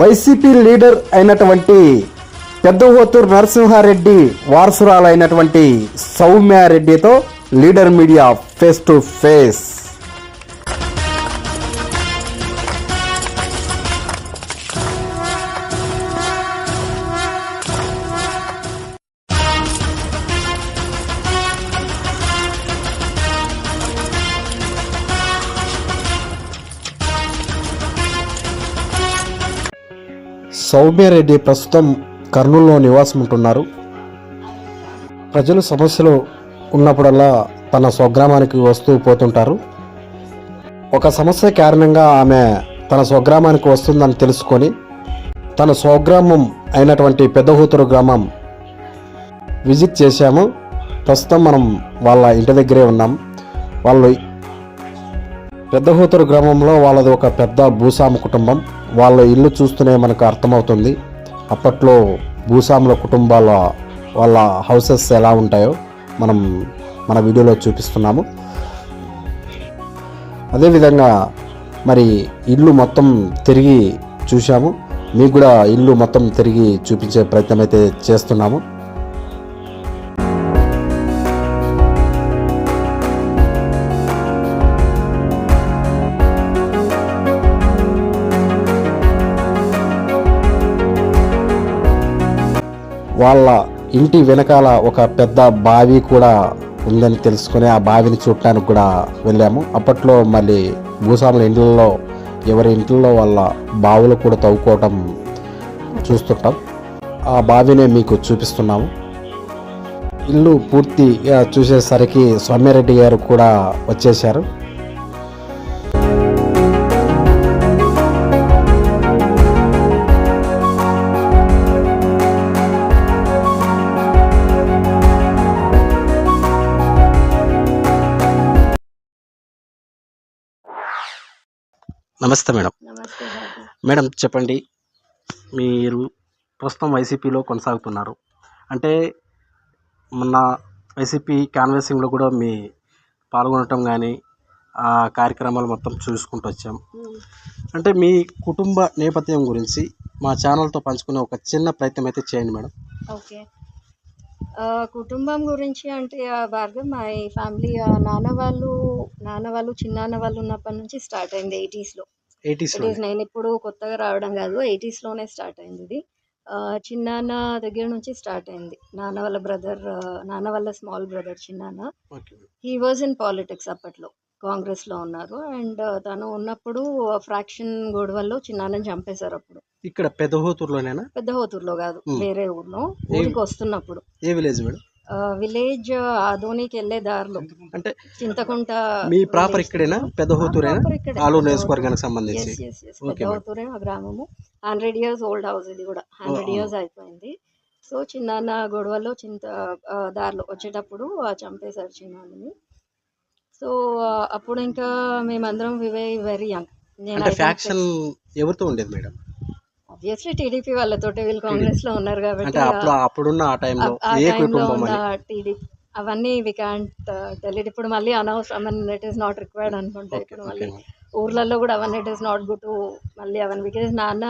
YCP leader అయినటువంటి పెద్దహోతూరు నరసింహారెడ్డి వారసురాలైనటువంటి సౌమ్యారెడ్డితో leader media face to face. Soumya Reddy ప్రస్తుతం కర్నూలులో నివాసం ఉంటున్నారు ప్రజలు సమస్యలు ఉన్నప్పుడల్లా తన స్వగ్రామానికి వస్తూ పోతుంటారు. ఒక సమస్య కారణంగా ఆమె తన స్వగ్రామానికి వస్తుందని తెలుసుకొని తన స్వగ్రామం అయినటువంటి పెద్దహూతురు గ్రామం విజిట్ చేశాము. ప్రస్తుతం మనం వాళ్ళ ఇంటి దగ్గరే ఉన్నాం. వాళ్ళు పెద్దహూతురు గ్రామంలో వాళ్ళది ఒక పెద్ద భూస్వామి కుటుంబం. వాళ్ళ ఇల్లు చూస్తూనే మనకు అర్థమవుతుంది. అప్పట్లో భూస్వాముల కుటుంబాల వాళ్ళ హౌసెస్ ఎలా ఉంటాయో మనం మన వీడియోలో చూపిస్తున్నాము. అదేవిధంగా మరి ఇల్లు మొత్తం తిరిగి చూశాము. మీకు కూడా ఇల్లు మొత్తం తిరిగి చూపించే ప్రయత్నం అయితే చేస్తున్నాము. వాళ్ళ ఇంటి వెనకాల ఒక పెద్ద బావి కూడా ఉందని తెలుసుకుని ఆ బావిని చూడటానికి కూడా వెళ్ళాము. అప్పట్లో మళ్ళీ భూస్వాముల ఇండ్లలో ఎవరి ఇంట్లో వాళ్ళ బావులు కూడా తవ్వుకోవటం చూస్తుంటాం. ఆ బావినే మీకు చూపిస్తున్నాము. ఇల్లు పూర్తిగా చూసేసరికి సౌమ్యారెడ్డి గారు కూడా వచ్చేశారు. నమస్తే మేడం. మేడం చెప్పండి. మీరు ప్రస్తుతం వైసీపీలో కొనసాగుతున్నారు. అంటే మొన్న వైసీపీ క్యాన్వాసింగ్లో కూడా మీ పాల్గొనటం కానీ ఆ కార్యక్రమాలు మొత్తం చూసుకుంటూ వచ్చాం. అంటే మీ కుటుంబ నేపథ్యం గురించి మా ఛానల్తో పంచుకునే ఒక చిన్న ప్రయత్నం అయితే చేయండి మేడం. ఓకే. కుటుంబం గురించి అంటే ఆ, భార్గవ్ మా ఫ్యామిలీ నాన్న వాళ్ళు నాన్న వాళ్ళు చిన్నాన్న వాళ్ళు ఉన్నప్పటి నుంచి స్టార్ట్ అయింది ఎయిటీస్లో ఎయిటీస్లో ఎయిటీస్ నేను ఇప్పుడు కొత్తగా రావడం కాదు ఎయిటీస్లోనే స్టార్ట్ అయింది ఇది. ఆ, చిన్నాన్న దగ్గర నుంచి స్టార్ట్ అయింది. నాన్న వాళ్ళ బ్రదర్ నాన్న వాళ్ళ స్మాల్ బ్రదర్ చిన్నాన్న. హీ వాజ్ ఇన్ పాలిటిక్స్ అప్పట్లో. కాంగ్రెస్లో ఉన్నారు. అండ్ తను ఉన్నప్పుడు ఫ్రాక్షన్ గొడవల్లో చిన్నాన్నని చంపేశారు అప్పుడు. ఇక్కడ పెదహోతూరులోనేనా? పెద్ద హోతూరులో కాదు. వేరే ఊర్లో ఊరికి వస్తున్నప్పుడు. ఏ విలేజ్ మేడం? విలేజ్ ఆదోనికి వెళ్ళే దారిలో. అంటే చింతకుంట మీ ప్రాపర్ ఇక్కడేనా? ఇక్కడే. ఆలూరు నియోజకవర్గానికి సంబంధించి. పెద్ద హోతూరే ఆ గ్రామము. హండ్రెడ్ ఇయర్స్ ఓల్డ్ హౌస్ ఇది కూడా. హండ్రెడ్. ఇయర్స్ అయిపోయింది. సో చిన్నాన్న గొడవలో చింత దారిలో వచ్చేటప్పుడు చంపేశారు చిన్నాన్నని. సో అప్పుడు ఇంకా మేమందరం వివే వెరీ యంగ్ అంటే ఫ్యాక్షన్ ఎవరితో ఉండేది మేడం? ఆబ్వియస్లీ టీడీపీ వాళ్ళతోటి వీళ్ళు కాంగ్రెస్లో ఉన్నారు కాబట్టి అప్పుడు అప్పుడున్న ఆ టైంలో ఆ ఏ టైంలో కుటుంబం ఉన్న అని టీడీపీ అవన్నీ వి క్యాంట్ తెలియదు ఇప్పుడు మళ్ళీ అనవసరం ఇట్ ఈస్ నాట్ రిక్వైర్డ్ అనుకుంటా ఓకే ఇప్పుడు ఓకే మళ్ళీ ఊర్లలో కూడా అవన్నీ it is not good to మళ్ళీ అవన్నీ బికాజ్ నాన్న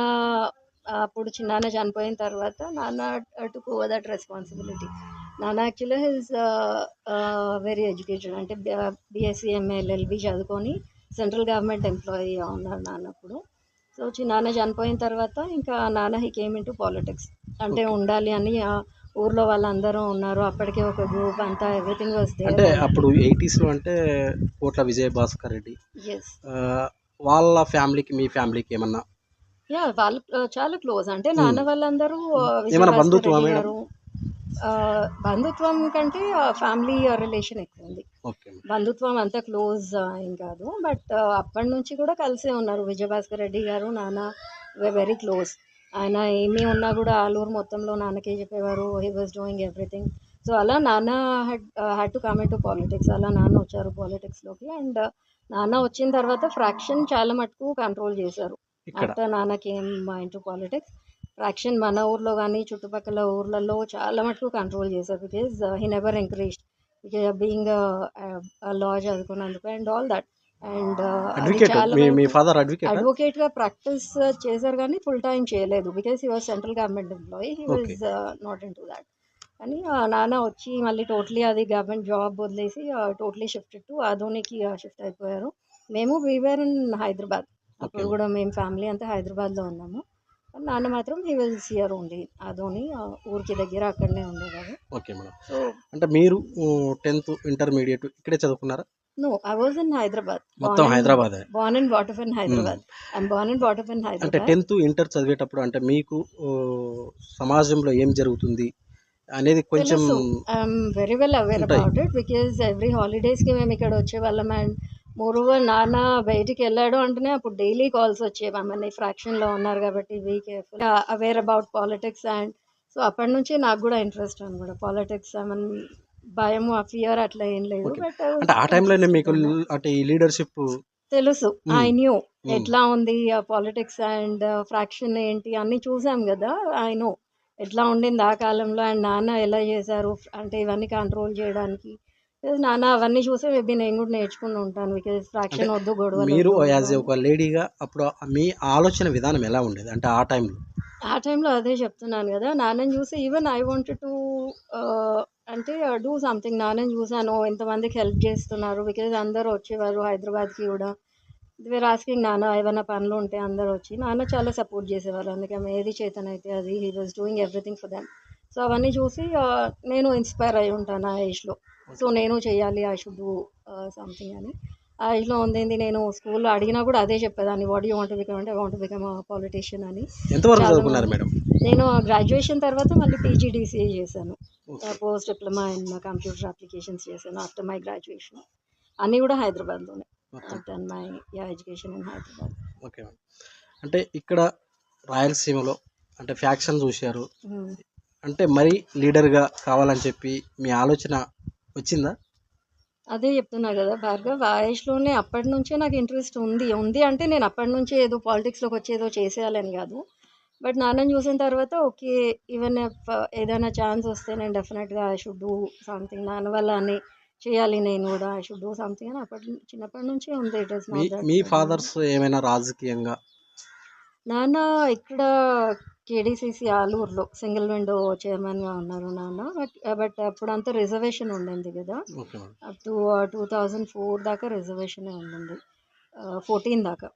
అప్పుడు చిన్నాన్న చనిపోయిన తర్వాత నాన్న టు ఓవర్ దట్ రెస్పాన్సిబిలిటీ నాన్న యాక్చువల్లీ హిజ్ వెరీ ఎడ్యుకేటెడ్ అంటే బీఎస్సీ ఎంఏ ఎల్ఎల్బి చదువుకొని సెంట్రల్ గవర్నమెంట్ ఎంప్లాయీ ఉన్నారు నాన్న అప్పుడు. సో చిన్నాన్న చనిపోయిన తర్వాత ఇంకా నాన్న he came into politics అంటే ఉండాలి అని ఊర్లో వాళ్ళందరూ ఉన్నారు. అప్పటికే ఒక గ్రూప్ అంతా ఎవ్రీథింగ్ వాస్ అంటే అప్పుడు 80s లో అంటే కోట్ల విజయ భాస్కర్ రెడ్డి వాళ్ళ ఫ్యామిలీకి మీ ఫ్యామిలీకి ఏమన్నా? యా వాళ్ళు చాలా క్లోజ్ అంటే నాన్న వాళ్ళందరూ uh, ఏమైనా విజయభాస్కర్ బంధుత్వం కంటే ఫ్యామిలీ రిలేషన్ ఎక్కువ ఉంది. ఓకే బంధుత్వం అంత క్లోజ్ ఏం కాదు. బట్ అప్పటి నుంచి కూడా కలిసే ఉన్నారు. విజయభాస్కర్ రెడ్డి గారు నాన్న వెరీ క్లోజ్. ఆయన ఏమీ ఉన్నా కూడా ఆలూరు మొత్తంలో నాన్నకే చెప్పేవారు. He was doing everything. So అలా నాన్న had had to come to politics అలా నాన్న వచ్చారు పాలిటిక్స్లోకి అండ్ నాన్న వచ్చిన తర్వాత ఫ్రాక్షన్ చాలా మటుకు కంట్రోల్ చేశారు. ఆఫ్టర్ నాన్న కేమ్ ఇంటూ పాలిటిక్స్ ఫ్రాక్షన్ మన ఊర్లో కానీ చుట్టుపక్కల ఊర్లలో చాలా మటుకు కంట్రోల్ చేశారు. Because he never encourage being law చదువుకున్నందుకు and all that and అడ్వకేట్గా ప్రాక్టీస్ చేశారు కానీ ఫుల్ టైం చేయలేదు. Because he was central government employee he. Was not into that ఆ నాన్న వచ్చి మళ్ళీ టోటలీ అది గవర్నమెంట్ జాబ్ వదిలేసి టోటలీ షిఫ్ట్ టు ఆధోనికి షిఫ్ట్ అయిపోయారు. మేము వీవర్ ఇన్ హైదరాబాద్ అప్పుడు. కూడా మేము ఫ్యామిలీ అంతా హైదరాబాద్లో ఉన్నాము. నాన్న మాత్రం హీ విల్స్ ఇయర్ ఓన్లీ ఆ, ఊరికి దగ్గర అక్కడనే ఉండేవారు. Okay madam. సో అంటే మీరు టెన్త్ ఇంటర్మీడియట్ ఇక్కడే చదువుకున్నారా? No I was in Hyderabad. మొత్తం Hyderabad? Born and brought up in Hyderabad. I'm born and brought up in అంటే హైదరాబాద్ టెన్త్ ఇంటర్ చదివేటప్పుడు అంటే మీకు సమాజంలో ఏం జరుగుతుంది అనేది కొంచెం I'm very well aware. About it because every హాలిడేస్కి మేము ఇక్కడ వచ్చేవాళ్ళం అండ్ మోర్ ఓవర్ నాన్న బయటికి వెళ్ళాడు అంటేనే అప్పుడు డైలీ కాల్స్ వచ్చేవి. మమ్మల్ని ఫ్రాక్షన్లో ఉన్నారు కాబట్టి we careful. Aware about politics and so అప్పటి నుంచి నాకు కూడా ఇంట్రెస్ట్ అనమాట పాలిటిక్స్ ఐ మీన్ భయం ఆ ఫియర్ అట్లా ఏం లేదు. బట్ అంటే ఆ టైంలోనే మీకు అంటే ఈ లీడర్షిప్ తెలుసు. I knew. ఎట్లా ఉంది ఆ పాలిటిక్స్ అండ్ ఫ్రాక్షన్ ఏంటి అన్నీ చూసాం కదా. ఐ నో ఎట్లా ఉండింది ఆ కాలంలో అండ్ నాన్న ఎలా చేశారు అంటే ఇవన్నీ కంట్రోల్ చేయడానికి నాన్న అవన్నీ చూసి మేబీ నేను కూడా నేర్చుకుని ఉంటాను. బికాజ్ ఫ్రాక్షన్ వద్దు గొడవలు మీరు యాజ్. ఒక లేడీగా అప్పుడు మీ ఆలోచన విధానం ఎలా ఉండేది? అంటే ఆ టైంలో ఆ టైంలో అదే చెప్తున్నాను కదా. నాన్నని చూసి ఈవెన్ ఐ వాంట్ టు అంటే డూ సంథింగ్ నాన్నని చూసాను. ఎంతమందికి హెల్ప్ చేస్తున్నారు. బికాజ్ అందరూ వచ్చేవారు హైదరాబాద్కి కూడా. వేర్ ఆస్కింగ్ నాన్న ఏమైనా పనులు ఉంటే అందరూ వచ్చి నాన్న చాలా సపోర్ట్ చేసేవారు అందుకే ఏది చేతనైతే అది he was doing everything for them so అవన్నీ చూసి నేను ఇన్స్పైర్ అయి ఉంటాను ఆ ఏజ్లో సో నేను చేయాలి ఐ షుడ్ డూ సంథింగ్ అని. ఆ ఏజ్లో ఉంది నేను స్కూల్లో అడిగినా కూడా అదే చెప్పేదాన్ని వాట్ యూ వాంట్ బికమ్ అంటే వాంట్ బికమ్ పాలిటీషియన్ అని. నేను గ్రాడ్యుయేషన్ తర్వాత మళ్ళీ పీజీడీసీఏ చేశాను. Post diploma in computer applications చేశాను ఆఫ్టర్ మై గ్రాడ్యుయేషన్ అన్నీ కూడా హైదరాబాద్లోనే. Done my yeah education in Hyderabad okay అంటే ఇక్కడ రాయలసీమలో అంటే ఫ్యాక్షన్ చూశారు. అంటే మరీ లీడర్గా కావాలని చెప్పి మీ ఆలోచన వచ్చిందా? అదే చెప్తున్నా కదా భార్గవ్ ఆ ఏజ్లోనే అప్పటి నుంచే నాకు ఇంట్రెస్ట్ ఉంది. ఉంది అంటే నేను అప్పటి నుంచే ఏదో పాలిటిక్స్లోకి వచ్చి ఏదో చేసేయాలని కాదు. బట్ నాన్నని చూసిన తర్వాత ఓకే ఈవెన్ ఏదైనా ఛాన్స్ వస్తే నేను డెఫినెట్గా ఐ షుడ్ డూ సంథింగ్ నాన్న వల్ల అని చేయాలి నేను కూడా ఐ షుడ్ డూ సంథింగ్ అని అప్పటి చిన్నప్పటి నుంచే ఉంది ఇట్ ఇస్ మీ ఫాదర్స్ ఏమైనా రాజకీయంగా? నాన్న ఇక్కడ కేడీసీసీ ఆలూరులో సింగిల్ విండో చైర్మన్గా ఉన్నారు నాన్న. బట్ బట్ అప్పుడు అంతా రిజర్వేషన్ ఉండింది కదా. Okay madam. Up to two thousand four దాకా రిజర్వేషనే ఉండింది. ఫోర్టీన్ దాకా.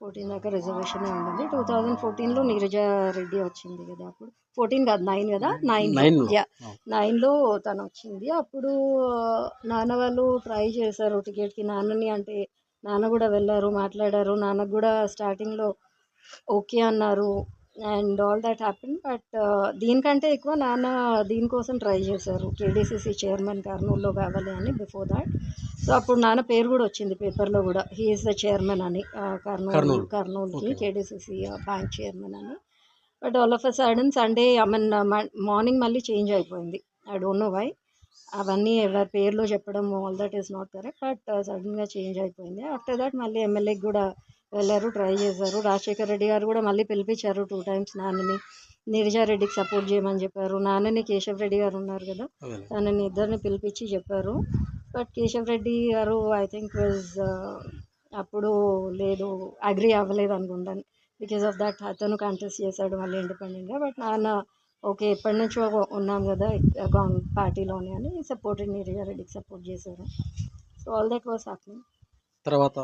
ఫోర్టీన్ దాకా రిజర్వేషనే ఉండింది. టూ థౌజండ్ ఫోర్టీన్లో నీరజ రెడ్డి వచ్చింది కదా అప్పుడు. ఫోర్టీన్ కాదు నైన్ కదా? నైన్. యా. నైన్లో తను వచ్చింది. అప్పుడు నాన్న వాళ్ళు ట్రై చేశారు టికెట్కి. నాన్నని అంటే నాన్న కూడా వెళ్ళారు మాట్లాడారు. నాన్నకు కూడా స్టార్టింగ్లో ఓకే అన్నారు. And all that happen. But దీనికంటే ఎక్కువ నాన్న దీనికోసం ట్రై చేశారు. కేడీసీసీ చైర్మన్ కర్నూలులో కావాలి అని బిఫోర్ దాట్. సో అప్పుడు నాన్న పేరు కూడా వచ్చింది పేపర్లో కూడా. హీఈస్ ద చైర్మన్ అని కర్నూలు కర్నూలు. కర్నూలుకి. కేడీసీసీ బ్యాంక్ చైర్మన్ అని. But all of a sudden Sunday I mean morning మళ్ళీ చేంజ్ అయిపోయింది. I don't know why. అవన్నీ ఎవరి పేర్లో చెప్పడం all that is not correct. But సడన్గా చేంజ్ అయిపోయింది. ఆఫ్టర్ దట్ మళ్ళీ ఎమ్మెల్యేకి కూడా వెళ్ళారు ట్రై చేశారు. రాజశేఖర్ రెడ్డి గారు కూడా మళ్ళీ పిలిపించారు టూ టైమ్స్ నాన్నని. నీరజారెడ్డికి సపోర్ట్ చేయమని చెప్పారు. నాన్నని కేశవ్ రెడ్డి గారు ఉన్నారు కదా తనని ఇద్దరిని పిలిపించి చెప్పారు. బట్ కేశవ్ రెడ్డి గారు ఐ థింక్ వాజ్ అప్పుడు లేదు అగ్రి అవ్వలేదు అనుకుంటాను బికాస్ ఆఫ్ దట్ అతను కంటెస్ట్ చేశాడు మళ్ళీ ఇండిపెండెంట్గా బట్ నాన్న ఓకే ఎప్పటి నుంచో ఉన్నాం కదా పార్టీలోనే అని సపోర్ట్ నీరజారెడ్డికి సపోర్ట్ చేశారు. So all that was happening తర్వాత?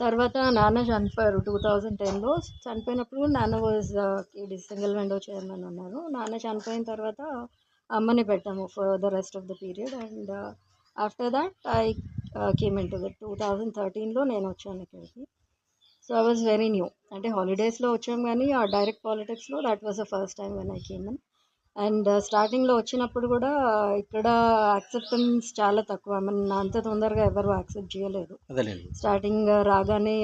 తర్వాత నాన్న చనిపోయారు టూ థౌజండ్ టెన్లో. చనిపోయినప్పుడు నాన్న వాజ్ సింగిల్ విండో చైర్మన్ ఉన్నారు నాన్న చనిపోయిన తర్వాత అమ్మని పెట్టాము for the rest of the period and after that I came into that two thousand థర్టీన్లో నేను వచ్చాను ఇక్కడికి. So I was very new అంటే హాలిడేస్లో వచ్చాం కానీ ఆ డైరెక్ట్ పాలిటిక్స్లో that was the first time when I came in and స్టార్టింగ్లో వచ్చినప్పుడు కూడా ఇక్కడ యాక్సెప్టెన్స్ చాలా తక్కువ. మన అంత తొందరగా ఎవరు యాక్సెప్ట్ చేయలేదు. స్టార్టింగ్ రాగానే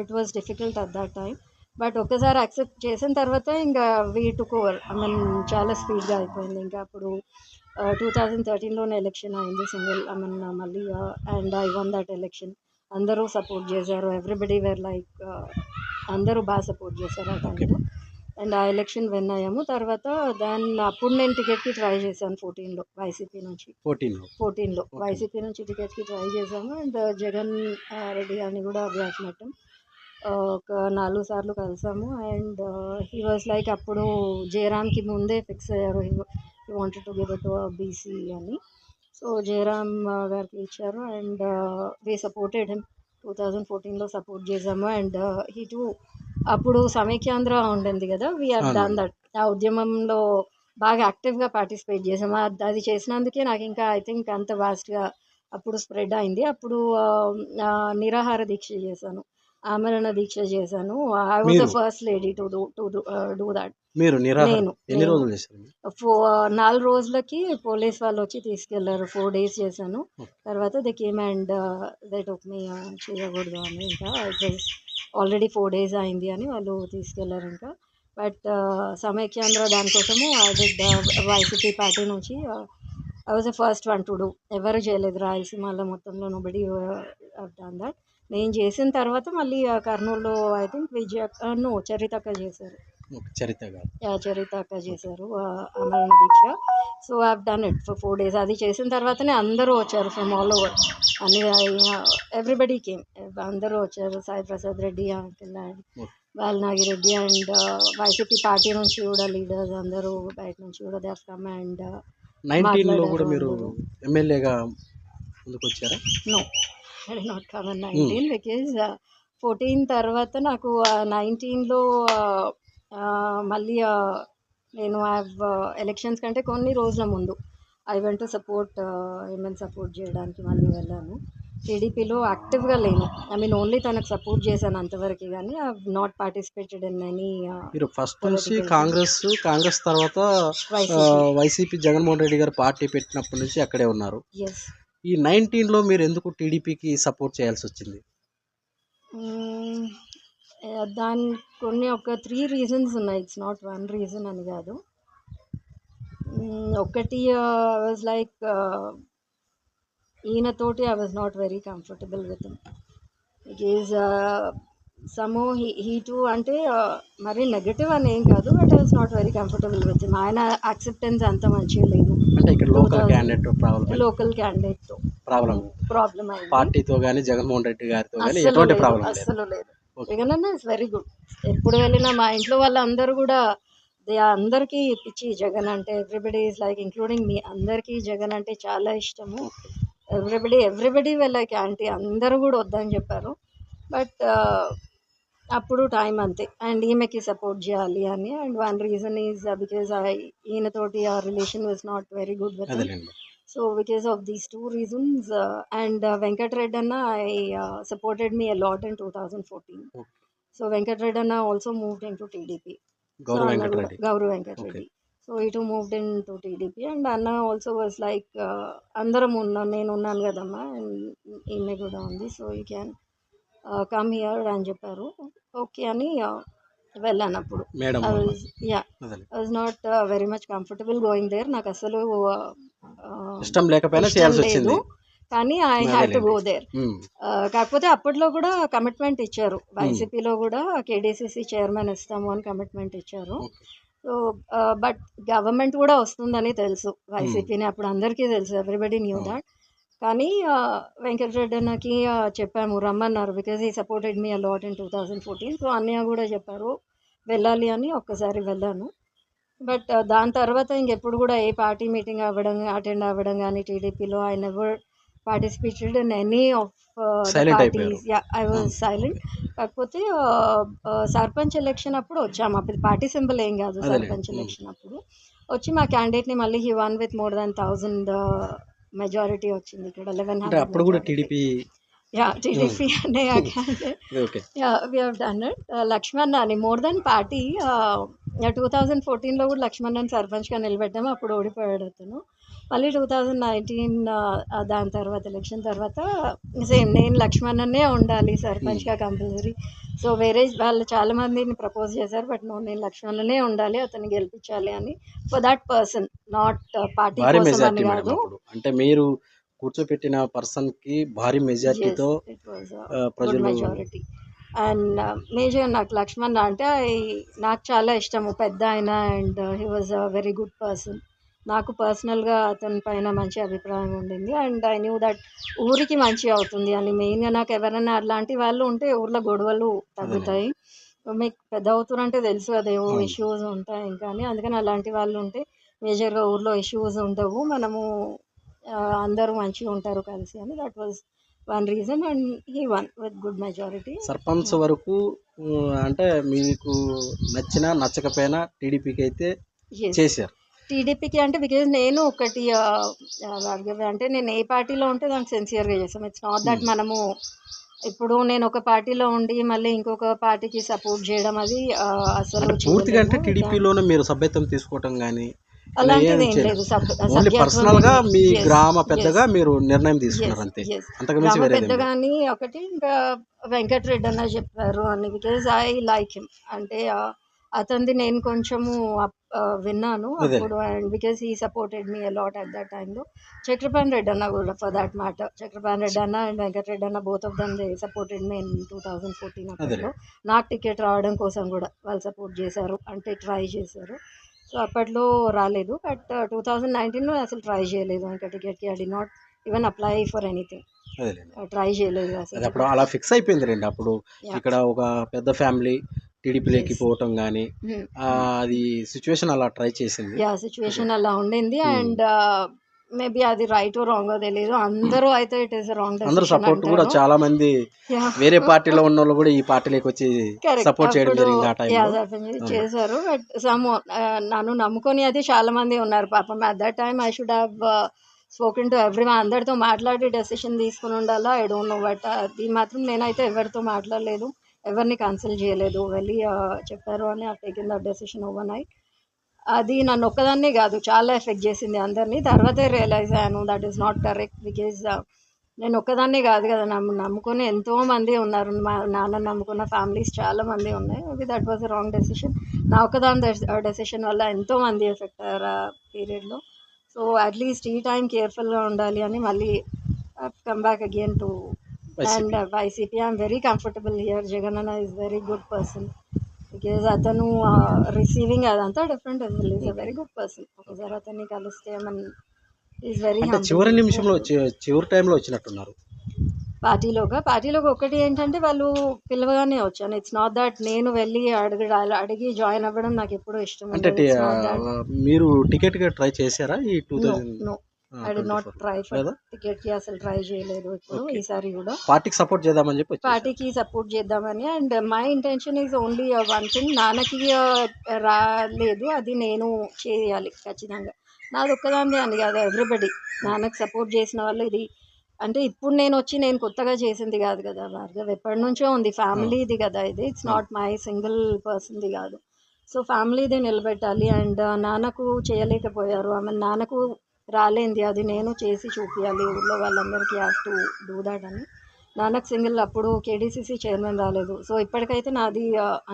it was difficult at that time but ఒక్కసారి యాక్సెప్ట్ చేసిన తర్వాత ఇంకా we took over I mean చాలా స్పీడ్గా అయిపోయింది. ఇంకా అప్పుడు టూ థౌజండ్ థర్టీన్లోనే ఎలక్షన్ అయింది సింగిల్. ఐ మీన్ మళ్ళీ and I won that election అందరూ సపోర్ట్ చేశారు. ఎవ్రీబడి వేర్ లైక్ అందరూ బాగా సపోర్ట్ చేశారు ఆ టైంలో అండ్ ఆ ఎలక్షన్ విన్ అయ్యాము. తర్వాత దాన్ని అప్పుడు నేను టికెట్కి ట్రై చేశాను ఫోర్టీన్లో వైసీపీ నుంచి. ఫోర్టీన్ ఫోర్టీన్లో. వైసీపీ నుంచి టికెట్కి ట్రై చేశాము. అండ్ జగన్ రెడ్డి గారిని కూడా అభ్యాసమట్టం ఒక నాలుగు సార్లు కలిసాము. అండ్ హీ వాజ్ లైక్ అప్పుడు జయరామ్కి ముందే ఫిక్స్ అయ్యారు. He wanted to give to BC అని. సో జయరామ్ గారికి ఇచ్చారు. And we supported him. Two thousand ఫోర్టీన్లో సపోర్ట్ చేసాము అండ్ హీ టూ అప్పుడు సమైక్యాంధ్ర ఉండింది కదా వీ హ్యావ్ అవును. డన్ దట్ ఆ ఉద్యమంలో బాగా యాక్టివ్గా పార్టిసిపేట్ చేసాము అది- చేసినందుకే నాకు ఇంకా ఐ థింక్ అంత వాస్ట్గా అప్పుడు స్ప్రెడ్ అయింది. అప్పుడు నిరాహార దీక్ష చేశాను. ఆమరణ దీక్ష చేశాను. I was the? First lady to do to do that మీరు నిరాహార నేను, ఎన్ని నేను. రోజులు చేశారు ఫో నాలుగు రోజులకి పోలీస్ వాళ్ళు వచ్చి తీసుకెళ్ళారు. ఫోర్ డేస్ చేశాను. తర్వాత they came and they took me చేయకూడదు అని ఇంకా ఆల్రెడీ ఫోర్ డేస్ అయింది అని వాళ్ళు తీసుకెళ్ళారు ఇంకా. బట్ సమైక్యాంధ్ర దానికోసము అది వైసీపీ పార్టీ నుంచి I was the first one to do ఎవరు చేయలేదు. రాయలసీమలో మొత్తంలో నోబడి డన్ దట్ నేను చేసిన తర్వాత మళ్ళీ కర్నూలులో ఐ థింక్ విజయ నో చరితక్క చేశారు. చరిత అక్క చేశారు అమరణ దీక్ష. So have done it for four days అది చేసిన తర్వాతనే అందరూ వచ్చారు ఫ్రమ్ ఆల్ ఓవర్ అన్ని ఎవ్రీబడి కేమ్ అందరూ వచ్చారు Sai Prasad Reddy uncle and Okay. Bala Nagi Reddy and YCP party నుంచి కూడా లీడర్స్ అందరూ బయట నుంచి కూడా దే కమ్ అండ్ నైన్టీన్లో కూడా మీరు. ఎమ్మెల్యేగా ముందుకు వచ్చారా no I not come nineteen because fourteen తర్వాత నాకు నైన్టీన్లో మళ్ళీ ఆ, నేను హ్యావ్ ఎలక్షన్స్ కంటే కొన్ని రోజుల ముందు ఐ వెంట్ టు సపోర్ట్ ఏమైనా సపోర్ట్ చేయడానికి మళ్ళీ వెళ్ళాను. టీడీపీలో యాక్టివ్గా లేను. ఐ మీన్ ఓన్లీ తనకు సపోర్ట్ చేశాను అంతవరకు కానీ I not participated in any మీరు ఫస్ట్ నుంచి కాంగ్రెస్ కాంగ్రెస్ తర్వాత వైసీపీ జగన్మోహన్ రెడ్డి గారు పార్టీ పెట్టినప్పటి నుంచి అక్కడే ఉన్నారు. ఎస్ ఈ నైన్టీన్లో మీరు ఎందుకు టీడీపీకి సపోర్ట్ చేయాల్సి వచ్చింది? దాని కొన్ని ఒక త్రీ రీజన్స్ ఉన్నాయి. ఇట్స్ నాట్ వన్ రీజన్ అని కాదు. ఒకటి was like ఈయనతోటి I was not very comfortable with because some he he too అంటే మరి నెగటివ్ అని ఏం కాదు but I was not very comfortable with ఆయన యాక్సెప్టెన్స్ అంత మంచిగా లేదు. అంటే ఇక్కడ లోకల్ 2000 క్యాండిడేట్ ప్రాబ్లం లోకల్ క్యాండిడేట్తో ప్రాబ్లం ప్రాబ్లం అయింది. పార్టీతో కానీ జగన్మోహన్ రెడ్డి గారితో కానీ ఎటువంటి లేదు, ప్రాబ్లం లేదు. అస్సలు లేదు. జగన్ అన్న ఇస్ వెరీ గుడ్ ఎప్పుడు వెళ్ళినా మా ఇంట్లో వాళ్ళందరూ కూడా దే అందరికీ పిచ్చి జగన్ అంటే everybody is like including me అందరికీ జగన్ అంటే చాలా ఇష్టము. ఎవ్రీబడి ఎవ్రీబడి లైక్ ఆంటీ అందరూ కూడా వద్దని చెప్పారు. బట్ అప్పుడు టైం అంతే. అండ్ ఈమెకి సపోర్ట్ చేయాలి అని. And one reason is because ఈయన తోటి ఆ relation was not very good with so because of these two reasons and Venkatareddy అన్న I supported me a lot in two thousand fourteen so Venkatareddy అన్న also move in to TDP Gaurav Venkatareddy so ఇటు moved in to TDP and అన్న also was like అందరం ఉన్నా నేను ఉన్నాను కదమ్మా and ఈమె కూడా ఉంది. So you can come here అని చెప్పారు. ఓకే అని వెళ్ళాను అప్పుడు yeah was not very much comfortable going there నాకు అసలు ఇష్టం లేకపోయినా చేయాల్సి లేదు. వచ్చింది కానీ I had to. Go there. కాకపోతే అప్పట్లో కూడా కమిట్మెంట్ ఇచ్చారు. వైసీపీలో కూడా కేడీసీసీ చైర్మన్ ఇస్తాము అని కమిట్మెంట్ ఇచ్చారు. సో బట్ గవర్నమెంట్ కూడా వస్తుందని తెలుసు. వైసీపీని అప్పుడు అందరికీ తెలుసు. Everybody knew Hmm. దాట్ కానీ వెంకటరెడ్డి చెప్పాము రమ్మన్నారు బికాజ్ ఈ supported me a lot in two thousand fourteen so అన్నయ్య కూడా చెప్పారు వెళ్ళాలి అని ఒక్కసారి వెళ్ళాను. బట్ దాని తర్వాత ఇంకెప్పుడు కూడా ఏ పార్టీ మీటింగ్ అవ్వడం అటెండ్ అవ్వడం కానీ టీడీపీలో I never participated in any of parties I was silent కాకపోతే సర్పంచ్ ఎలక్షన్ అప్పుడు వచ్చాము. అప్పుడు పార్టీ సింబల్ ఏం కాదు. సర్పంచ్ Hmm. ఎలక్షన్ అప్పుడు. వచ్చి మా క్యాండిడేట్ని మళ్ళీ he won with more than thousand majority వచ్చింది ఇక్కడ. లెవెన్ అంటే అప్పుడు కూడా టీడీపీ యా టీడీపీ అనే వీ హ్యావ్ డన్ లక్ష్మణ్ అని more than party two thousand ఫోర్టీన్లో కూడా లక్ష్మణ్ అని సర్పంచ్గా నిలబెట్టాము. అప్పుడు ఓడిపోయాడు అతను. మళ్ళీ టూ థౌజండ్ నైన్టీన్ దాని తర్వాత ఎలక్షన్ తర్వాత సేమ్ నేను లక్ష్మణ్ అన్నే ఉండాలి సర్పంచ్గా కంపల్సరీ సో వేరే వాళ్ళు చాలా మందిని ప్రపోజ్ చేశారు బట్ నో నేను లక్ష్మణ్నే ఉండాలి అతన్ని గెలిపించాలి అని. For that person not party కోసం అని కాదు. అంటే మీరు కూర్చోపెట్టిన పర్సన్కి భారీ మెజార్టీతో ప్రజలు అండ్ మేజర్ నాకు లక్ష్మణ్ అంటే నాకు చాలా ఇష్టము పెద్ద ఆయన and he was a very good person నాకు పర్సనల్గా అతని పైన మంచి అభిప్రాయం ఉండింది. అండ్ ఐ న్యూ దట్ ఊరికి మంచి అవుతుంది అని. మెయిన్గా నాకు ఎవరైనా అలాంటి వాళ్ళు ఉంటే ఊర్లో గొడవలు తగ్గుతాయి. మీకు పెద్ద అవుతురంటే తెలుసు కదా ఏవో. ఇష్యూస్ ఉంటాయి ఇంకా అని అందుకని అలాంటి వాళ్ళు ఉంటే మేజర్గా ఊర్లో ఇష్యూస్ ఉండవు. మనము అందరూ మంచిగా ఉంటారు కలిసి అని. That was one reason and he won with good majority sarpanch వరకు అంటే మీకు నచ్చినా నచ్చకపోయినా టీడీపీకి అయితే చేశారు. టీడీపీకి అంటే బికాజ్ నేను ఒకటి అంటే నేను ఏ పార్టీలో ఉంటే దానికి సిన్సియర్గా చేస్తాం. It's not that. మనము ఇప్పుడు నేను ఒక పార్టీలో ఉండి మళ్ళీ ఇంకొక పార్టీకి సపోర్ట్ చేయడం అది అసలు పూర్తిగా అంటే. టీడీపీలోనే మీరు సభ్యత్వం తీసుకోవటం కానీ అలాంటిది ఏం లేదు. ఓన్లీ పర్సనల్గా. మీ గ్రామ పెద్దగా మీరు నిర్ణయం తీసుకున్నారు అంతే yes. అంతకు మించి గ్రామ వేరేది ఏం పెద్ద లేదు. కానీ ఒకటి ఇంకా వెంకటరెడ్డి అన్న చెప్పారు అని బికాజ్ ఐ లైక్ హిమ్ అంటే అతనిది నేను కొంచెము విన్నాను. అప్పుడు and because he supported me a lot at that టైంలో చక్రపాణి రెడ్డి అన్న కూడా for that matter Chakrapani Reddy అన్న అండ్ వెంకటరెడ్డి అన్న both of them they supported me in two thousand fourteen అప్పట్లో. నాకు టికెట్ రావడం కోసం కూడా వాళ్ళు సపోర్ట్ చేశారు. అంటే ట్రై చేశారు. సో అప్పట్లో రాలేదు బట్ టూ థౌజండ్ నైన్టీన్లో అసలు ట్రై చేయలేదు ఇంకా టికెట్కి I'd not even apply for anything. Try చేయలేదు అసలు అప్పుడు అలా ఫిక్స్ అయిపోయింది రండి అప్పుడు. ఇక్కడ ఒక పెద్ద ఫ్యామిలీ టీడీపీలోకి. పోవటం కానీ Hmm. అది సిచ్యువేషన్ అలా ట్రై చేసింది యా సిచ్యువేషన్ అలా ఉండింది Hmm. అండ్ మేబీ అది రైట్ రాంగ్ తెలియదు అందరూ అయితే ఇట్ ఈస్ రాంగ్ అందరూ సపోర్ట్ కూడా చాలా మంది వేరే పార్టీలో ఉన్న వాళ్ళు కూడా ఈ పార్టీలోకి వచ్చి సపోర్ట్ చేయడం జరిగింది ఆ టైంలో చేశారు. బట్ సమ్ నన్ను నమ్ముకొని అయితే చాలా మంది ఉన్నారు. పాపం at that time I should have spoken to every అందరితో మాట్లాడి డెసిషన్ తీసుకుని ఉండాలా? ఐ డోంట్ నో బట్ అది మాత్రం నేనైతే ఎవరితో మాట్లాడలేదు. ఎవరిని కన్సల్ట్ చేయలేదు. వెళ్ళి uh, చెప్పారు అని ఆ taken the decision overnight అది నన్ను ఒక్కదాన్నే కాదు చాలా ఎఫెక్ట్ చేసింది అందరినీ. తర్వాతే రియలైజ్ అయ్యాను that is not correct because నేను ఒక్కదాన్నే కాదు కదా నమ్ము నమ్ముకొని ఎంతో మంది ఉన్నారు. మా నాన్న నమ్ముకున్న ఫ్యామిలీస్ చాలా మంది ఉన్నాయి. Maybe that was wrong decision నా ఒక్కదాని డెసిషన్ వల్ల ఎంతో మంది ఎఫెక్ట్ అయ్యారు ఆ పీరియడ్లో సో అట్లీస్ట్ ఈ టైం కేర్ఫుల్గా ఉండాలి అని మళ్ళీ come back again to and YCP I'm very comfortable here Jagan అన్న is very good person because అతను రిసీవింగ్ అదంతా different is a very good person ఒకసారి అతన్ని కలిస్తే మన ఈజ్ వెరీ చివరి నిమిషంలో చివరి టైంలో వచ్చినట్టున్నారు. పార్టీలోగా పార్టీలోకి ఒకటి ఏంటంటే వాళ్ళు పిలవగానే వచ్చాను. ఇట్స్ నాట్ దట్ నేను వెళ్ళి అడిగి అడిగి జాయిన్ అవ్వడం నాకు ఎప్పుడూ ఇష్టం అంటే మీరు టికెట్గా ట్రై చేశారా ఈ two thousand no I did not try for? టికెట్కి అసలు ట్రై చేయలేదు ఇప్పుడు. ఈసారి కూడా. పార్టీకి సపోర్ట్ చేద్దామని చెప్పి. పార్టీకి సపోర్ట్ చేద్దామని and my intention is only one thing నాన్నకి uh, రాలేదు అది నేను చేయాలి ఖచ్చితంగా. నాది ఒక్కదాందే అని కాదు ఎవ్రీబడి నాన్నకి సపోర్ట్ చేసిన వాళ్ళు ఇది. అంటే ఇప్పుడు నేను వచ్చి నేను కొత్తగా చేసింది కాదు కదా భార్గవ్. ఎప్పటి నుంచో ఉంది ఫ్యామిలీది కదా ఇది. ఇట్స్ నాట్ మై సింగిల్ పర్సన్ది కాదు. సో ఫ్యామిలీది నిలబెట్టాలి అండ్ నాన్నకు చేయలేకపోయారు. మీన్ నాన్నకు రాలేంది అది నేను చేసి చూపించాలి ఊళ్ళో వాళ్ళందరికీ హ్యావ్ టు డూ దాట్ అని. నాన్నకు సింగిల్ అప్పుడు కేడీసీసీ చైర్మన్ రాలేదు. సో ఇప్పటికైతే నాది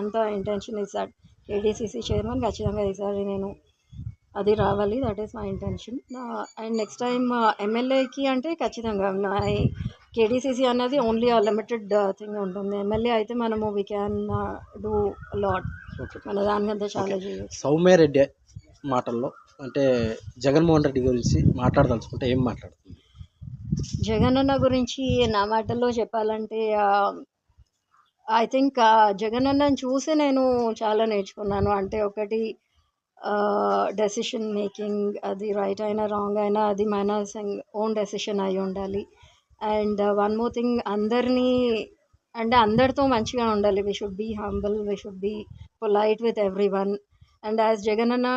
అంత intention is that KDCC chairman ఖచ్చితంగా ఈసారి నేను అది రావాలి. That is my intention and next time ఎమ్మెల్యేకి అంటే ఖచ్చితంగా నా కేడీసీసీ అన్నది ఓన్లీ లిమిటెడ్ థింగ్ ఉంటుంది. ఎమ్మెల్యే అయితే మనము వీ క్యాన్ డూ లాట్. మన దానికంతా చాలా చేయొచ్చు. సౌమ్యారెడ్డి మాటల్లో అంటే జగన్మోహన్ రెడ్డి గురించి మాట్లాడదలుచుకుంటే ఏం మాట్లాడుతుంది? జగన్ అన్న గురించి నా మాటల్లో చెప్పాలంటే ఐ థింక్ జగన్ అన్నని చూసి నేను చాలా నేర్చుకున్నాను. అంటే ఒకటి డెసిషన్ మేకింగ్ అది రైట్ అయినా రాంగ్ అయినా అది మన ఓన్ డెసిషన్ అయి ఉండాలి. అండ్ వన్ మోర్ థింగ్ అందరినీ అంటే అందరితో మంచిగా ఉండాలి. We should be humble we should be polite with every one and as Jagan అన్న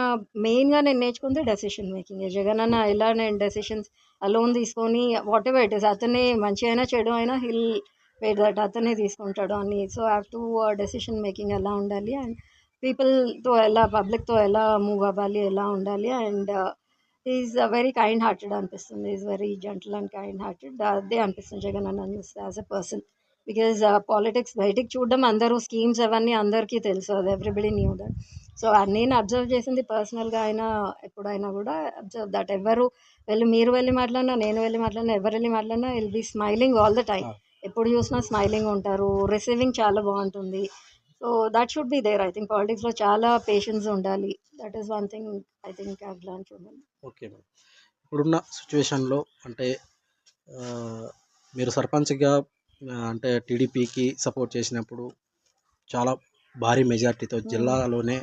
మెయిన్గా నేను నేర్చుకుంది డెసిషన్ మేకింగ్ జగన్ అన్న ఎలా నేను డెసిషన్స్ అలోన్ తీసుకొని వాట్ ఎవర్ ఇట్ ఇస్ అతనే మంచి అయినా చెడు అయినా హిల్ వెయిట్ దట్ అతనే తీసుకుంటాడు అని. So have to decision making ఎలా ఉండాలి అండ్ పీపుల్తో ఎలా పబ్లిక్తో ఎలా మూవ్ అవ్వాలి ఎలా ఉండాలి and is very kind hearted అనిపిస్తుంది. Is very gentle and kind hearted అదే అనిపిస్తుంది జగన్ అన్న చూస్తే as a person because politics బయటికి చూడడం అందరూ స్కీమ్స్ అవన్నీ అందరికీ తెలుసు. అది ఎవ్రీబడి న్యూ దట్ సో నేను అబ్జర్వ్ చేసింది పర్సనల్గా అయినా ఎప్పుడైనా కూడా అబ్జర్వ్ దట్ ఎవరు వెళ్ళి మీరు వెళ్ళి మాట్లాడినా నేను వెళ్ళి మాట్లాడినా ఎవరు వెళ్ళి మాట్లాడినా will be smiling all the time. ఎప్పుడు చూసినా స్మైలింగ్ ఉంటారు రిసీవింగ్ చాలా బాగుంటుంది. So that should be there. I think పాలిటిక్స్లో చాలా పేషెన్స్ ఉండాలి. That is one thing I think I learn from okay madam. ఇప్పుడున్న సిచ్యువేషన్లో అంటే మీరు సర్పంచ్గా అంటే టీడీపీకి సపోర్ట్ చేసినప్పుడు చాలా భారీ మెజార్టీతో జిల్లాలోనే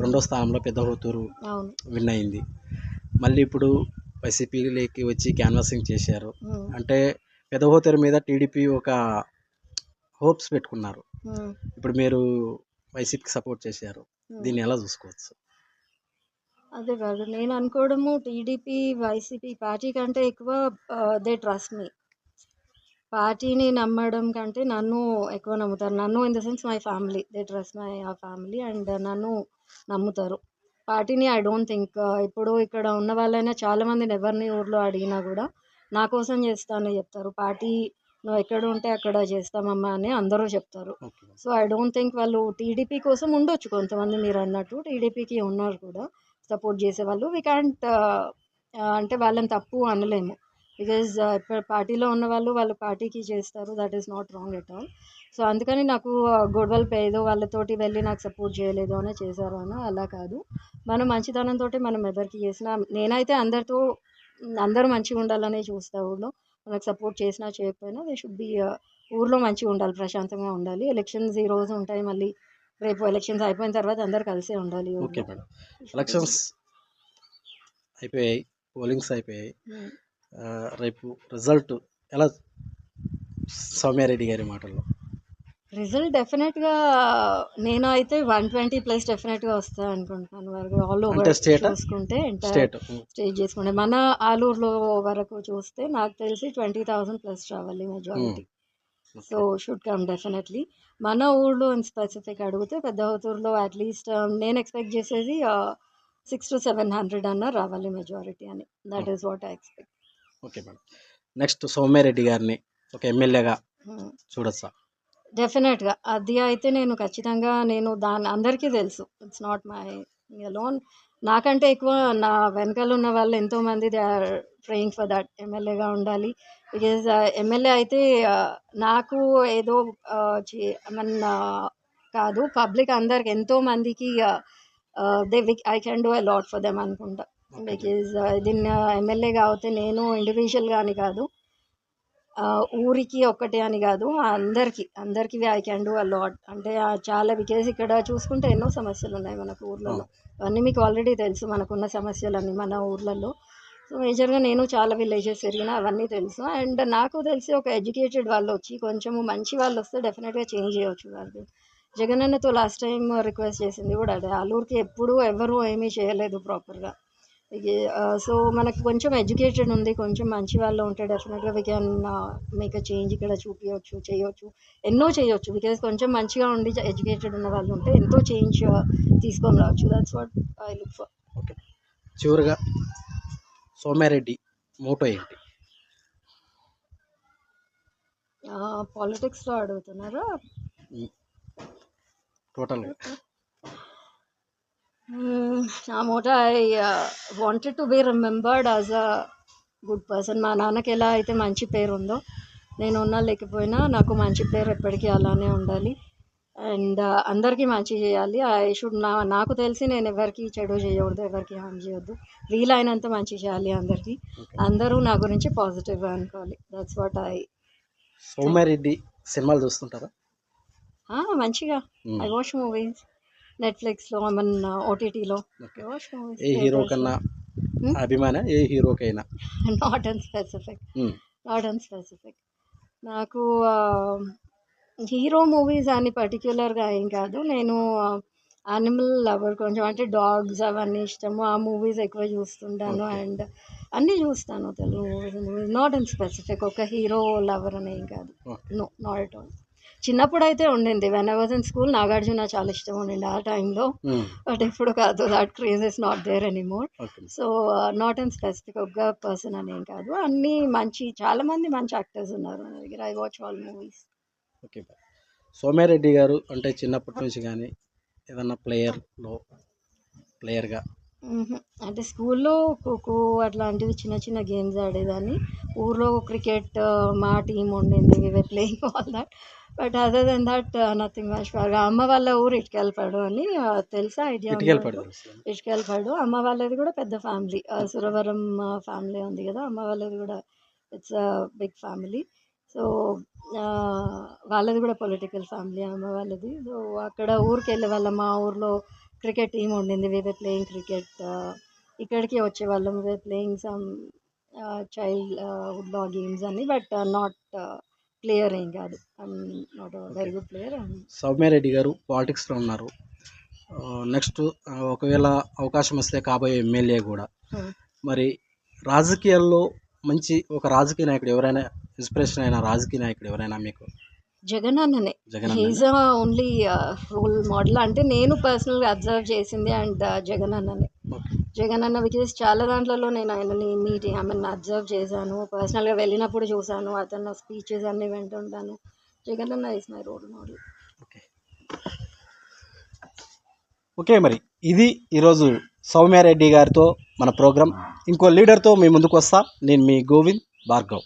రెండో స్థానంలో పెద్దహోతూరు అవును. విన్ అయింది. మళ్ళీ ఇప్పుడు వైసీపీలోకి వచ్చి క్యాన్వాసింగ్ చేశారు. అంటే పెద్దహోతూరు మీద టీడీపీ ఒక హోప్స్ పెట్టుకున్నారు. ఇప్పుడు మీరు వైసీపీకి సపోర్ట్ చేశారు. దీన్ని ఎలా చూసుకోవచ్చు? అదే కాదు నేను అనుకోవడము టీడీపీ వైసీపీ పార్టీ కంటే ఎక్కువ దే ట్రస్ట్ మీ పార్టీని నమ్మడం కంటే నన్ను ఎక్కువ నమ్ముతారు. నన్ను in the sense my family they trust my family and నన్ను నమ్ముతారు. పార్టీని ఐ డోంట్ థింక్ ఇప్పుడు ఇక్కడ ఉన్న వాళ్ళైనా చాలా మందిని ఎవరిని ఊర్లో అడిగినా కూడా నా కోసం చేస్తానని చెప్తారు. పార్టీ నువ్వు ఎక్కడ ఉంటే అక్కడ చేస్తామమ్మా అని అందరూ చెప్తారు. సో ఐ డోంట్ థింక్ వాళ్ళు టీడీపీ కోసం ఉండొచ్చు కొంతమంది మీరు అన్నట్టు. టీడీపీకి ఉన్నారు కూడా. సపోర్ట్ చేసేవాళ్ళు వీ క్యాంట్ అంటే వాళ్ళని తప్పు అనలేము. బికాజ్ ఇప్పుడు పార్టీలో ఉన్న వాళ్ళు వాళ్ళు పార్టీకి చేస్తారు. That is not wrong at all so అందుకని నాకు గొడవలు ఏదో వాళ్ళతోటి వెళ్ళి నాకు సపోర్ట్ చేయలేదు అని చేశారు అని అలా కాదు. మనం మంచితనంతో మనం ఎవరికి చేసినా నేనైతే అందరితో అందరూ మంచిగా ఉండాలనే చూస్తా ఊళ్ళో. మనకు సపోర్ట్ చేసినా చేయకపోయినా దే షుడ్ బి ఊర్లో మంచిగా ఉండాలి ప్రశాంతంగా ఉండాలి. ఎలక్షన్స్ ఈ రోజు ఉంటాయి మళ్ళీ. రేపు ఎలక్షన్స్ అయిపోయిన తర్వాత అందరు కలిసే ఉండాలి ఓకే. మేడం ఎలక్షన్స్ అయిపోయాయి. పోలింగ్స్ అయిపోయాయి. Hmm. రేపు రిజల్ట్ ఎలా సౌమ్యారెడ్డి గారి మాటల్లో? రిజల్ట్ డెఫినెట్గా నేను అయితే వన్ ట్వంటీ ప్లస్ డెఫినెట్గా వస్తాయి అనుకుంటున్నాను వరకు ఆల్ ఓవర్? చూసుకుంటే స్టేట్ చేసుకుంటే మన ఆలూరులో వరకు చూస్తే నాకు తెలిసి ట్వంటీ థౌసండ్ ప్లస్ రావాలి majority so should come definitely మన ఊళ్ళో ఇన్ స్పెసిఫిక్ అడిగితే పెద్ద హోతూరులో అట్లీస్ట్ నేను ఎక్స్పెక్ట్ చేసేది సిక్స్ టు సెవెన్ హండ్రెడ్ అన్న రావాలి మెజారిటీ అని. That is what I expect okay madam. Next Soumya Reddy గారిని ఒక ఎమ్మెల్యేగా చూడొచ్చా? డెఫినెట్గా అది అయితే నేను ఖచ్చితంగా నేను దాని అందరికీ తెలుసు. ఇట్స్ నాట్ మై లోన్ నాకంటే ఎక్కువ నా వెనకాల ఉన్న వాళ్ళు ఎంతోమంది they are praying for that ఎమ్మెల్యేగా ఉండాలి. బికాజ్ ఎమ్మెల్యే అయితే uh, నాకు ఏదో మన కాదు పబ్లిక్ అందరికి ఎంతో మందికి they I can do a lot for them అనుకుంటా. బికాజ్ దీన్ని ఎమ్మెల్యే కాకపోతే నేను ఇండివిజువల్గా అని కాదు. ఊరికి ఒక్కటే అని కాదు అందరికి అందరికి I can do a lot అంటే చాలా బికాజ్ ఇక్కడ చూసుకుంటే ఎన్నో సమస్యలు ఉన్నాయి మనకు ఊర్లలో. అవన్నీ మీకు ఆల్రెడీ తెలుసు మనకున్న సమస్యలన్నీ మన ఊర్లలో. సో మేజర్గా నేను చాలా విలేజెస్ తిరిగిన అవన్నీ తెలుసు. అండ్ నాకు తెలిసి ఒక ఎడ్యుకేటెడ్ వాళ్ళు వచ్చి కొంచెము మంచి వాళ్ళు వస్తే డెఫినెట్గా చేంజ్ చేయవచ్చు వాళ్ళు. జగన్ అన్నతో లాస్ట్ టైం రిక్వెస్ట్ చేసింది కూడా అదే. ఆలూరుకి ఎప్పుడూ ఎవరు ఏమీ చేయలేదు ప్రాపర్గా సో మనకు కొంచెం ఎడ్యుకేటెడ్ ఉంది కొంచెం మంచి వాళ్ళు ఉంటే డెఫినెట్గా we can make a change ఇక్కడ చూపించవచ్చు చేయొచ్చు ఎన్నో చేయొచ్చు. బికాజ్ కొంచెం మంచిగా ఉండి ఎడ్యుకేటెడ్ ఉన్న వాళ్ళు ఉంటే ఎంతో చేంజ్ తీసుకొని రావచ్చు. That's what I look for okay. చివరిగా సౌమ్యారెడ్డి మోటో ఏంటి? పాలిటిక్స్లో అడుగుతున్నారా? టోటల్గా. Motto I wanted to be remembered as a good person మా నాన్నకి ఎలా అయితే మంచి పేరు ఉందో నేను ఉన్నా లేకపోయినా నాకు మంచి పేరు ఎప్పటికీ అలానే ఉండాలి. అండ్ అందరికీ మంచి చేయాలి. ఐ షుడ్ నా నాకు తెలిసి నేను ఎవరికి చెడు చేయకూడదు ఎవరికి హామ్ చేయొద్దు. వీలైనంత మంచి చేయాలి అందరికీ. అందరూ నా గురించి పాజిటివ్గా అనుకోవాలి. దట్స్ వాట్ ఐ సౌమ్యారెడ్డి సినిమాలు చూస్తుంటారా? మంచిగా. ఐ వాచ్ మూవీస్ నెట్ఫ్లిక్స్లో మన ఓటీటీలో? ఏ హీరో కన్నా? అభిమాన? ఏ హీరోకైనా? Not and specific. Not and specific నాకు హీరో మూవీస్ అని పర్టిక్యులర్గా ఏం కాదు. నేను యానిమల్ లవర్ కొంచెం అంటే డాగ్స్ అవన్నీ ఇష్టము. ఆ మూవీస్ ఎక్కువ చూస్తుంటాను. అండ్ అన్నీ చూస్తాను Telugu movies. Not and specific ఒక హీరో లవర్ అని ఏం కాదు. నో నాట్ ఆల్ చిన్నప్పుడు అయితే ఉండింది. When I was in school Nagarjuna చాలా ఇష్టం ఉండింది. ఆ టైంలో Hmm. బట్ ఇప్పుడు కాదు. That craze is not there anymore so not and specific ఒక పర్సన్ అని ఏం కాదు. అన్ని మంచి చాలా మంది మంచి యాక్టర్స్ ఉన్నారు నా దగ్గర. I watch all movies okay Soumya Reddy గారు అంటే చిన్నప్పటి నుంచి కానీ ఏదన్నా ప్లేయర్లో ప్లేయర్గా. అంటే స్కూల్లో ఖోఖో అట్లాంటివి చిన్న చిన్న గేమ్స్ ఆడేదాన్ని. ఊర్లో క్రికెట్ మా టీం ఉండింది. We playing all that but other than that nothing much అమ్మ వాళ్ళ ఊరు ఇటుకెళ్ళపాడు అని తెలుసా ఐడియా ఇటుకెళ్ళపాడు అమ్మ వాళ్ళది కూడా పెద్ద ఫ్యామిలీ. సురవరం ఫ్యామిలీ ఉంది కదా అమ్మ వాళ్ళది కూడా ఇట్స్ బిగ్ ఫ్యామిలీ. సో వాళ్ళది కూడా పొలిటికల్ ఫ్యామిలీ అమ్మ వాళ్ళది. సో అక్కడ ఊరికి వెళ్ళే వాళ్ళం మా ఊర్లో క్రికెట్ టీం ఉండింది. వీ వర్ ప్లేయింగ్ క్రికెట్ ఇక్కడికి వచ్చేవాళ్ళం. We playing some childhood games అని. బట్ నాట్ ప్లేయర్ ఏం కాదు. Not very good player Soumya Reddy గారు పాలిటిక్స్లో ఉన్నారు. నెక్స్ట్ ఒకవేళ అవకాశం వస్తే కాబోయే ఎమ్మెల్యే కూడా. మరి రాజకీయాల్లో మంచి ఒక రాజకీయ నాయకుడు ఎవరైనా ఇన్స్పిరేషన్ అయిన రాజకీయ నాయకుడు ఎవరైనా మీకు? జగన్ అన్ననే. హీజ్ ఓన్లీ రోల్ మోడల్ అంటే నేను పర్సనల్గా అబ్జర్వ్ చేసింది అండ్ జగన్ అన్ననే. జగన్ అన్న బికాస్ చాలా దాంట్లలో నేను ఆయనని మీటింగ్ ఆమెను అబ్జర్వ్ చేశాను. పర్సనల్గా వెళ్ళినప్పుడు చూశాను అతను స్పీచెస్ అన్నీ వింటుంటాను. జగన్ అన్న is my role model okay okay మరి ఇది ఈరోజు సౌమ్యారెడ్డి గారితో మన ప్రోగ్రాం. ఇంకో లీడర్తో మీ ముందుకు వస్తా. నేను మీ గోవింద్ భార్గవ్.